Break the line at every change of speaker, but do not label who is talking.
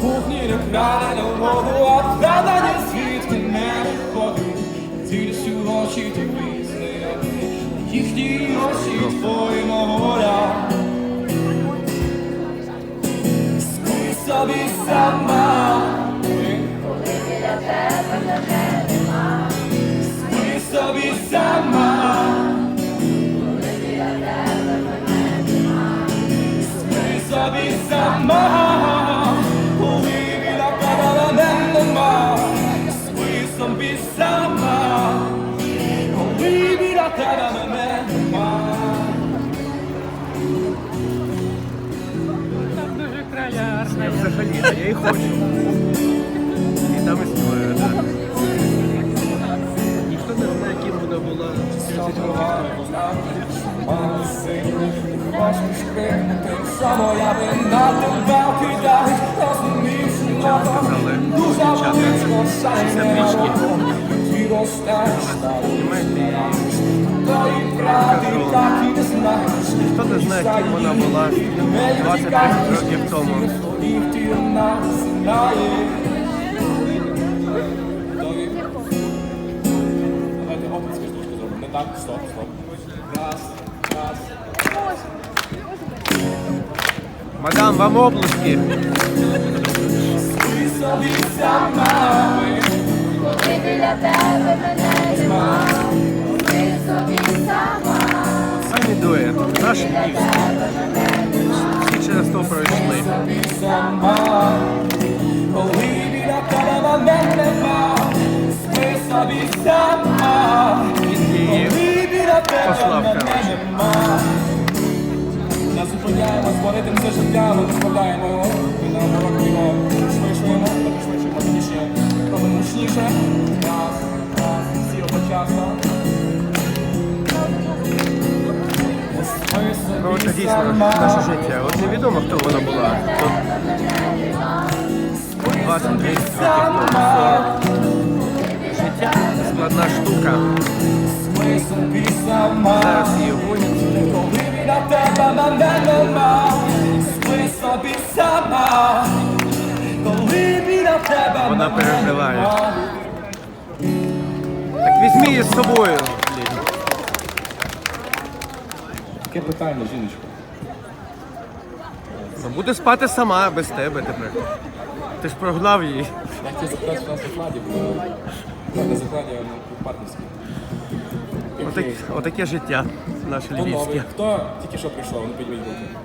кухні не кране нового, а ні звідки не виходить. Дивлюсь у очі тобі знайомі, їхні очі твої моря. Спи собі сама, спи собі сама. Спи собі сама,
краярня взагалі, а я і хочу. І там історія, так. Ніхто не знає, ким вона була 30 років тому.
Я
60-річні.
Ти ростеш,
Знімайте,
тої правди так і не знаєш.
Ніхто не знає, ким вона була 20-30 років тому.
І ти нас знаєш. Давайте оплески трошки зробимо. Не так, стоп, стоп. Раз, раз.
Мадам, вам оплески.
Ти собі сама.
Коли біля тебе мене нема,
дует. Наш львів. Всі через то пройшли.
сама,
Її послав, коротше.
нема. Зупиняємо, зборитим все життя, ми дозволяємо його Спи собі
Коротше, дійсно,
сама.
наше життя. От невідомо, хто вона була. Тут 20-30 років тому. 40. Життя складна штука.
Ми собі сама,
Зараз її гонять.
коли біля тебе мене нема. Спи собі сама, коли біля тебе
Вона
мене
переживає.
нема.
Так візьми її з собою.
Таке питання, жіночко.
Ну, Буде спати сама без тебе тепер. Ти ж прогнав її.
Я хотів запитати, що у нас в закладі було. На закладі партнерській.
Отак, отаке життя наше
Хто новий? Хто тільки що прийшов? Ну підніміть руки.